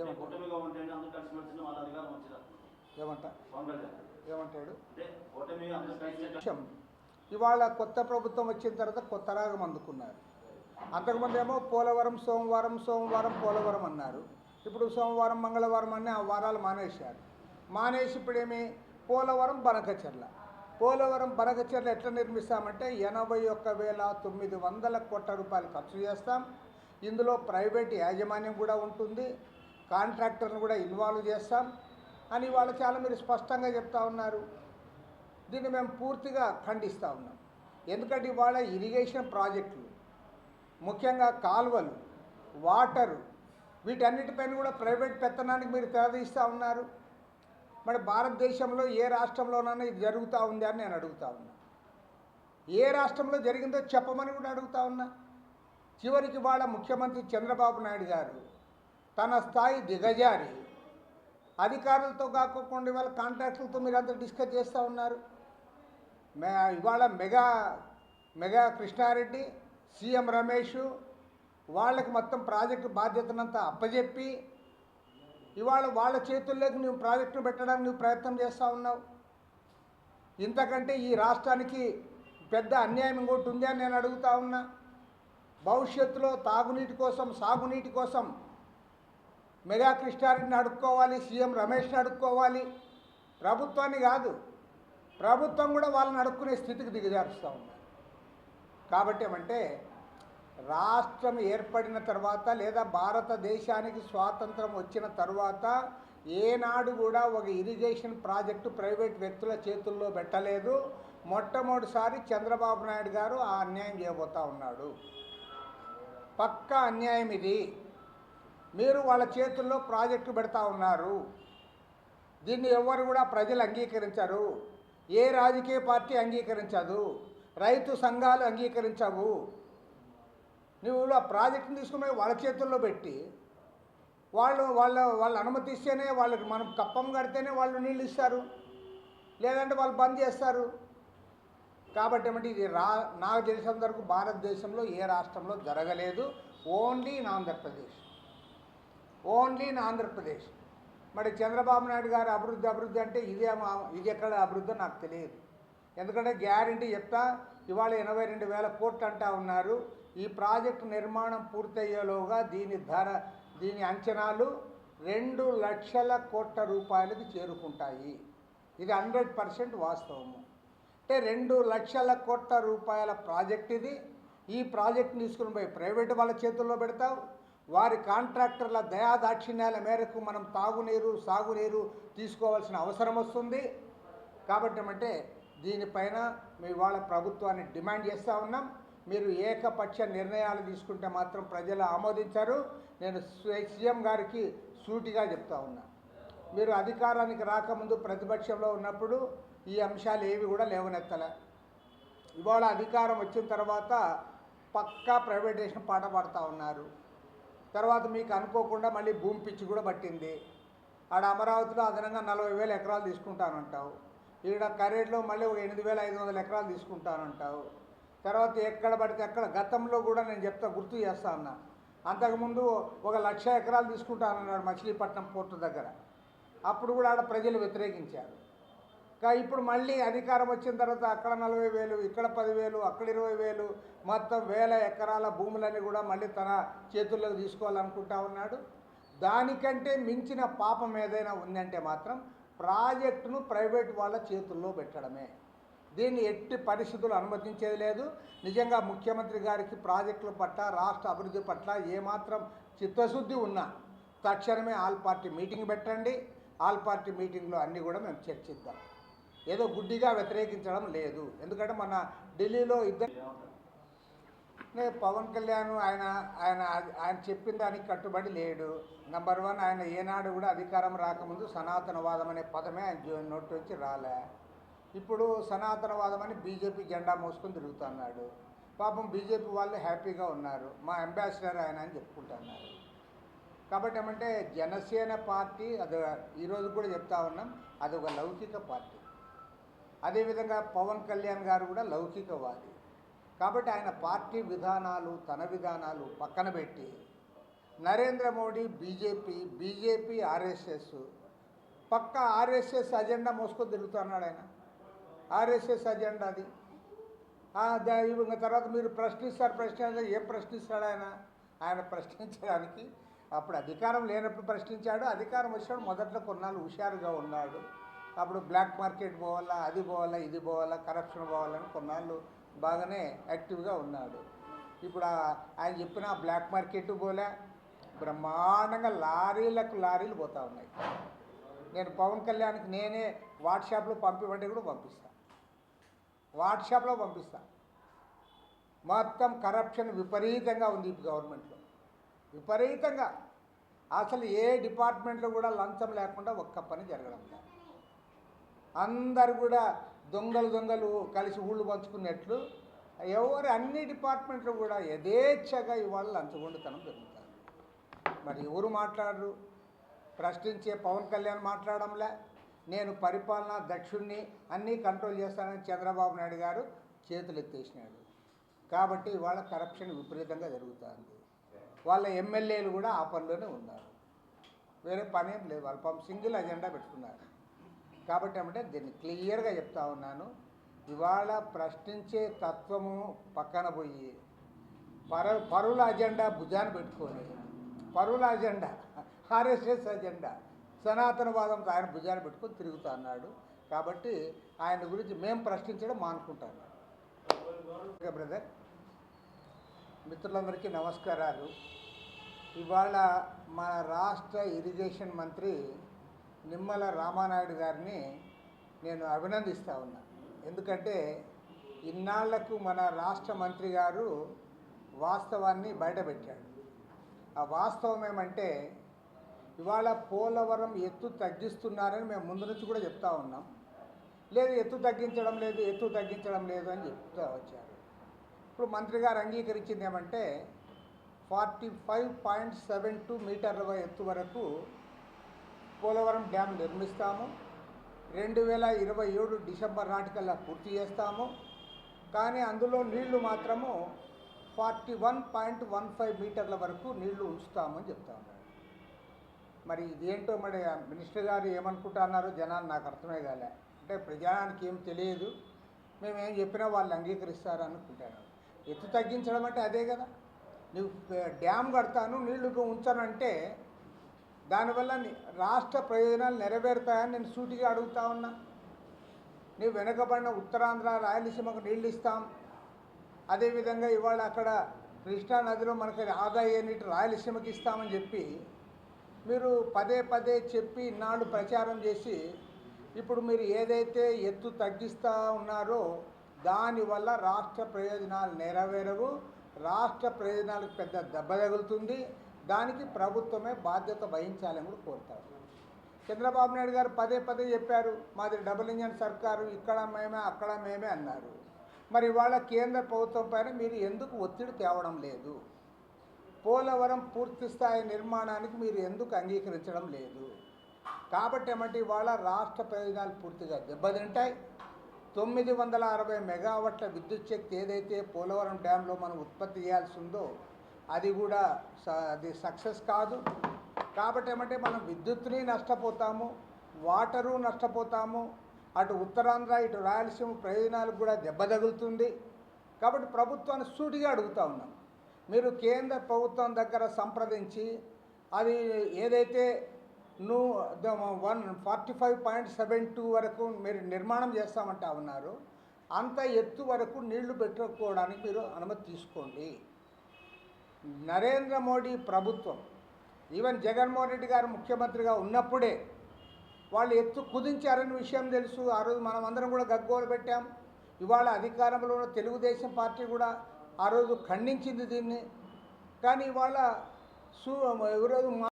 ఏమంటాడు? కూటమిగా ఉంటే అందరూ కలిసి మెలిసి వాళ్ళ అధికారం వచ్చింది? ఏమంట? ఏమంటాడు? ఇవాళ కొత్త ప్రభుత్వం వచ్చిన తర్వాత కొత్త రాగం అందుకున్నారు. అంతకుముందు ఏమో పోలవరం సోమవారం సోమవారం పోలవరం అన్నారు. ఇప్పుడు సోమవారం మంగళవారం అన్ని ఆ వారాలు మానేశారు. మానేసి ఇప్పుడేమి? పోలవరం బనకచెర్ల. పోలవరం బనకచెర్ల ఎట్లా నిర్మిస్తామంటే ఎనభై ఒక్క వేల తొమ్మిది వందల కోట్ల రూపాయలు ఖర్చు చేస్తాం. ఇందులో ప్రైవేట్ యాజమాన్యం కూడా ఉంటుంది. కాంట్రాక్టర్ని కూడా ఇన్వాల్వ్ చేస్తాం అని వాళ్ళు చాలా మీరు స్పష్టంగా చెప్తా ఉన్నారు. దీన్ని మేము పూర్తిగా ఖండిస్తూ ఉన్నాం. ఎందుకంటే ఇవాళ ఇరిగేషన్ ప్రాజెక్టులు ముఖ్యంగా కాలువలు వాటరు వీటన్నిటిపైన కూడా ప్రైవేట్ పెత్తనానికి మీరు తెరదీస్తూ ఉన్నారు. మరి భారతదేశంలో ఏ రాష్ట్రంలోనైనా ఇది జరుగుతూ ఉంది అని నేను అడుగుతా ఉన్నా. ఏ రాష్ట్రంలో జరిగిందో చెప్పమని కూడా అడుగుతా ఉన్నా. చివరికి వాళ్ళ ముఖ్యమంత్రి చంద్రబాబు నాయుడు గారు తన స్థాయి దిగజారి. అధికారులతో కాకుండా ఇవాళ కాంట్రాక్టులతో మీరు అంతా డిస్కస్ చేస్తూ ఉన్నారు. మే ఇవాళ mega mega Krishna Reddy CM Ramesh వాళ్ళకి మొత్తం ప్రాజెక్టు బాధ్యతనంతా అప్పజెప్పి ఇవాళ వాళ్ళ చేతుల్లోకి నువ్వు ప్రాజెక్టును పెట్టడానికి నువ్వు ప్రయత్నం చేస్తూ ఉన్నావు. ఇంతకంటే ఈ రాష్ట్రానికి పెద్ద అన్యాయం ఇంకోటి ఉంది అని నేను అడుగుతా ఉన్నా. భవిష్యత్తులో తాగునీటి కోసం సాగునీటి కోసం మెగా కృష్ణారెడ్డిని అడుక్కోవాలి సీఎం రమేష్ని అడుక్కోవాలి. ప్రభుత్వాన్ని కాదు ప్రభుత్వం కూడా వాళ్ళని అడుక్కునే స్థితికి దిగజారుస్తూ ఉంది కాబట్టి ఏమంటే రాష్ట్రం ఏర్పడిన తర్వాత లేదా భారతదేశానికి స్వాతంత్రం వచ్చిన తర్వాత ఏనాడు కూడా ఒక ఇరిగేషన్ ప్రాజెక్టు ప్రైవేట్ వ్యక్తుల చేతుల్లో పెట్టలేదు. మొట్టమొదటిసారి చంద్రబాబు నాయుడు గారు ఆ అన్యాయం చేయబోతా ఉన్నాడు. పక్కా అన్యాయం ఇది. మీరు వాళ్ళ చేతుల్లో ప్రాజెక్టు పెడతా ఉన్నారు. దీన్ని ఎవరు కూడా ప్రజలు అంగీకరించరు. ఏ రాజకీయ పార్టీ అంగీకరించదు. రైతు సంఘాలు అంగీకరించవు. నువ్వు ఆ ప్రాజెక్టుని తీసుకుని వాళ్ళ చేతుల్లో పెట్టి వాళ్ళు వాళ్ళ వాళ్ళు అనుమతి ఇస్తేనే వాళ్ళకి మనం కప్పం కడితేనే వాళ్ళు నీళ్ళు ఇస్తారు. లేదంటే వాళ్ళు బంద్ చేస్తారు. కాబట్టి ఏమంటే ఇది రా నాకు తెలిసినంత వరకు భారతదేశంలో ఏ రాష్ట్రంలో జరగలేదు. Only in Andhra Pradesh. Only in Andhra Pradesh. మరి చంద్రబాబు నాయుడు గారు అభివృద్ధి అభివృద్ధి అంటే ఇదే మా- ఇది ఎక్కడ అభివృద్ధి నాకు తెలియదు. ఎందుకంటే గ్యారంటీ చెప్తా ఇవాళ ఎనభై రెండు వేల కోట్లు అంటా ఉన్నారు. ఈ ప్రాజెక్టు నిర్మాణం పూర్తయ్యేలోగా దీని ధర దీని అంచనాలు రెండు లక్షల కోట్ల రూపాయలకు చేరుకుంటాయి. ఇది హండ్రెడ్ పర్సెంట్ వాస్తవము. అంటే రెండు లక్షల కోట్ల రూపాయల ప్రాజెక్ట్ ఇది. ఈ ప్రాజెక్ట్ని తీసుకుని పోయి ప్రైవేట్ వాళ్ళ చేతుల్లో పెడతావు వారి కాంట్రాక్టర్ల దయాదాక్షిణ్యాల మేరకు మనం తాగునీరు సాగునీరు తీసుకోవాల్సిన అవసరం వస్తుంది. కాబట్టి అంటే దీనిపైన మీ వాళ్ళ ప్రభుత్వాన్ని డిమాండ్ చేస్తూ ఉన్నాం. మీరు ఏకపక్ష నిర్ణయాలు తీసుకుంటే మాత్రం ప్రజలు ఆమోదించారు. నేను సీఎం గారికి సూటిగా చెప్తా ఉన్నా. మీరు అధికారానికి రాకముందు ప్రతిపక్షంలో ఉన్నప్పుడు ఈ అంశాలు ఏవి కూడా లేవనెత్తలే. ఇవాళ అధికారం వచ్చిన తర్వాత పక్కా ప్రైవేటేషన్ పాట పాడుతూ ఉన్నారు. తర్వాత మీకు అనుకోకుండా మళ్ళీ భూమి పిచ్చి కూడా పట్టింది. ఆడ అమరావతిలో అదనంగా నలభై వేల ఎకరాలు తీసుకుంటానంటావు. ఈడ కరేడ్లో మళ్ళీ ఒక ఎనిమిది వేల ఐదు వందల ఎకరాలు తీసుకుంటానంటావు. తర్వాత ఎక్కడ పడితే అక్కడ గతంలో కూడా నేను చెప్తా గుర్తు చేస్తా అన్నా. అంతకుముందు ఒక లక్ష ఎకరాలు తీసుకుంటానన్నాడు మచిలీపట్నం పోర్టు దగ్గర. అప్పుడు కూడా ఆడ ప్రజలు వ్యతిరేకించారు. ఇప్పుడు మళ్ళీ అధికారం వచ్చిన తర్వాత అక్కడ నలభై వేలు ఇక్కడ పదివేలు అక్కడ ఇరవై వేలు మొత్తం వేల ఎకరాల భూములని కూడా మళ్ళీ తన చేతుల్లోకి తీసుకోవాలనుకుంటా ఉన్నాడు. దానికంటే మించిన పాపం ఏదైనా ఉందంటే మాత్రం ప్రాజెక్టును ప్రైవేట్ వాళ్ళ చేతుల్లో పెట్టడమే. దీన్ని ఎట్టి పరిస్థితులు అనుమతించేది లేదు. నిజంగా ముఖ్యమంత్రి గారికి ప్రాజెక్టుల పట్ల రాష్ట్ర అభివృద్ధి పట్ల ఏమాత్రం చిత్తశుద్ధి ఉన్నా తక్షణమే ఆల్ పార్టీ మీటింగ్ పెట్టండి. ఆల్ పార్టీ మీటింగ్లో అన్నీ కూడా మేము చర్చిద్దాం. ఏదో గుడ్డిగా వ్యతిరేకించడం లేదు. ఎందుకంటే మన ఢిల్లీలో ఇద్దరు పవన్ కళ్యాణ్ ఆయన ఆయన ఆయన చెప్పిన దానికి కట్టుబడి లేడు. నంబర్ వన్ ఆయన ఏనాడు కూడా అధికారం రాకముందు సనాతనవాదం అనే పదమే ఆయన నోట్ నోటి రాలే. ఇప్పుడు సనాతనవాదం అని బీజేపీ జెండా మోసుకొని తిరుగుతున్నాడు. పాపం బీజేపీ వాళ్ళు హ్యాపీగా ఉన్నారు. మా అంబాసిడర్ ఆయన అని చెప్పుకుంటున్నారు. కాబట్టి ఏమంటే జనసేన పార్టీ అది ఈరోజు కూడా చెప్తా ఉన్నాం అది ఒక లౌకిక పార్టీ. అదేవిధంగా పవన్ కళ్యాణ్ గారు కూడా లౌకికవాది. కాబట్టి ఆయన పార్టీ విధానాలు తన విధానాలు పక్కన పెట్టి Narendra Modi BJP BJP RSS పక్క ఆర్ఎస్ఎస్ అజెండా మోసుకొని తిరుగుతున్నాడు ఆయన. ఆర్ఎస్ఎస్ అజెండా అది. ఇంకా తర్వాత మీరు ప్రశ్నిస్తారు ప్రశ్న ఏం ప్రశ్నిస్తాడు ఆయన? ఆయన ప్రశ్నించడానికి అప్పుడు అధికారం లేనప్పుడు ప్రశ్నించాడు అధికారం వచ్చినప్పుడు మొదట్లో కొన్నాళ్ళు హుషారుగా ఉన్నాడు. అప్పుడు బ్లాక్ మార్కెట్ పోవాలా అది పోవాలా ఇది పోవాలా కరప్షన్ పోవాలని కొన్నాళ్ళు బాగానే యాక్టివ్గా ఉన్నాడు. ఇప్పుడు ఆయన చెప్పిన బ్లాక్ మార్కెట్ పోలే బ్రహ్మాండంగా లారీలకు లారీలు పోతా ఉన్నాయి. నేను పవన్ కళ్యాణ్కి నేనే వాట్సాప్లో పంపివంటే కూడా పంపిస్తాను వాట్సాప్లో పంపిస్తా. మొత్తం కరప్షన్ విపరీతంగా ఉంది ఇప్పుడు గవర్నమెంట్లో విపరీతంగా. అసలు ఏ డిపార్ట్మెంట్లో కూడా లంచం లేకుండా ఒక్క పని జరగడం లేదు. అందరు కూడా దొంగలు దొంగలు కలిసి ఊళ్ళు పంచుకున్నట్లు ఎవరు అన్ని డిపార్ట్మెంట్లు కూడా యథేచ్ఛగా ఇవాళ లంచగొండుతనం జరుగుతుంది మరి ఎవరు మాట్లాడరు? ప్రశ్నించే పవన్ కళ్యాణ్ మాట్లాడంలే. నేను పరిపాలన దక్షుణ్ణి అన్నీ కంట్రోల్ చేస్తానని చంద్రబాబు నాయుడు గారు చేతులు ఎత్తేసినాడు. కాబట్టి ఇవాళ కరప్షన్ విపరీతంగా జరుగుతుంది. వాళ్ళ ఎమ్మెల్యేలు కూడా ఆ పనిలోనే ఉన్నారు. వేరే పని ఏం లేదు. వాళ్ళు పాపం సింగిల్ అజెండా పెట్టుకున్నారు. కాబట్టి ఏమంటే దీన్ని క్లియర్గా చెప్తా ఉన్నాను. ఇవాళ ప్రశ్నించే తత్వము పక్కన పోయి పర పరుల అజెండా భుజాన పెట్టుకొని పరుల అజెండా ఆర్ఎస్ఎస్ అజెండా సనాతనవాదంతో ఆయన భుజాన పెట్టుకొని తిరుగుతా అన్నాడు. కాబట్టి ఆయన గురించి మేము ప్రశ్నించడం మానుకుంటాను బ్రదర్. మిత్రులందరికీ నమస్కారాలు. ఇవాళ మన రాష్ట్ర ఇరిగేషన్ మంత్రి నిమ్మల రామానాయుడు గారిని నేను అభినందిస్తూ ఉన్నా. ఎందుకంటే ఇన్నాళ్ళకు మన రాష్ట్ర మంత్రి గారు వాస్తవాన్ని బయటపెట్టాడు. ఆ వాస్తవం ఏమంటే ఇవాళ పోలవరం ఎత్తు తగ్గిస్తున్నారని మేము ముందు నుంచి కూడా చెప్తా ఉన్నాం. లేదు ఎత్తు తగ్గించడం లేదు ఎత్తు తగ్గించడం లేదు అని చెప్తూ వచ్చారు. ఇప్పుడు మంత్రి గారు అంగీకరించింది ఏమంటే forty five point seven two మీటర్ల ఎత్తు వరకు పోలవరం డ్యామ్ నిర్మిస్తాము. రెండు వేల ఇరవై ఏడు డిసెంబర్ నాటికల్లా పూర్తి చేస్తాము. కానీ అందులో నీళ్ళు మాత్రము forty one point one five మీటర్ల వరకు నీళ్ళు ఉంచుతామని చెప్తా ఉన్నారు. మరి ఇదేంటో మరి మినిస్టర్ గారు ఏమనుకుంటున్నారో జనాలు నాకు అర్థమే కాలే అంటే ప్రజానికి ఏం తెలియదు. మేము ఏం చెప్పినా వాళ్ళు అంగీకరిస్తారు అనుకుంటాను ఎత్తు తగ్గించడం అంటే అదే కదా. నువ్వు డ్యామ్ కడతాను నీళ్ళు ఉంచానంటే దానివల్ల రాష్ట్ర ప్రయోజనాలు నెరవేరుతాయని నేను సూటిగా అడుగుతా ఉన్నా. నీవు వెనుకబడిన ఉత్తరాంధ్ర రాయలసీమకు నీళ్ళు ఇస్తాం అదేవిధంగా ఇవాళ అక్కడ కృష్ణా నదిలో మనకి ఆదాయ నీటి రాయలసీమకి ఇస్తామని చెప్పి మీరు పదే పదే చెప్పి ఇన్నాళ్ళు ప్రచారం చేసి ఇప్పుడు మీరు ఏదైతే ఎత్తు తగ్గిస్తూ ఉన్నారో దానివల్ల రాష్ట్ర ప్రయోజనాలు నెరవేరవు. రాష్ట్ర ప్రయోజనాలకు పెద్ద దెబ్బ తగులుతుంది. దానికి ప్రభుత్వమే బాధ్యత వహించాలని కూడా కోరుతారు. చంద్రబాబు నాయుడు గారు పదే పదే చెప్పారు మాది డబుల్ ఇంజన్ సర్కారు ఇక్కడ మేమే అక్కడ మేమే అన్నారు. మరి ఇవాళ కేంద్ర ప్రభుత్వం పైన మీరు ఎందుకు ఒత్తిడి తేవడం లేదు? పోలవరం పూర్తి స్థాయి నిర్మాణానికి మీరు ఎందుకు అంగీకరించడం లేదు? కాబట్టి ఏమంటే ఇవాళ రాష్ట్ర ప్రయోజనాలు పూర్తిగా దెబ్బతింటాయి. తొమ్మిది వందల అరవై మెగావాట్ల విద్యుత్ శక్తి ఏదైతే పోలవరం డ్యాంలో మనం ఉత్పత్తి చేయాల్సి ఉందో అది కూడా స- అది సక్సెస్ కాదు. కాబట్టి ఏమంటే మనం విద్యుత్ని నష్టపోతాము వాటరు నష్టపోతాము అటు ఉత్తరాంధ్ర ఇటు రాయలసీమ ప్రయోజనాలకు కూడా దెబ్బ తగులుతుంది. కాబట్టి ప్రభుత్వాన్ని సూటిగా అడుగుతా ఉన్నాం. మీరు కేంద్ర ప్రభుత్వం దగ్గర సంప్రదించి అది ఏదైతే నువ్వు one forty five point seven two వరకు మీరు నిర్మాణం చేస్తామంటా ఉన్నారు అంత ఎత్తు వరకు నీళ్ళు పెట్టుకోవడానికి మీరు అనుమతి తీసుకోండి. నరేంద్ర మోడీ ప్రభుత్వం ఈవెన్ జగన్మోహన్ రెడ్డి గారు ముఖ్యమంత్రిగా ఉన్నప్పుడే వాళ్ళు ఎత్తు కుదించారని విషయం తెలుసు. ఆ రోజు మనం అందరం కూడా గగ్గోలు పెట్టాం. ఇవాళ అధికారంలో ఉన్న తెలుగుదేశం పార్టీ కూడా ఆ రోజు ఖండించింది దీన్ని. కానీ ఇవాళ సు ఈరోజు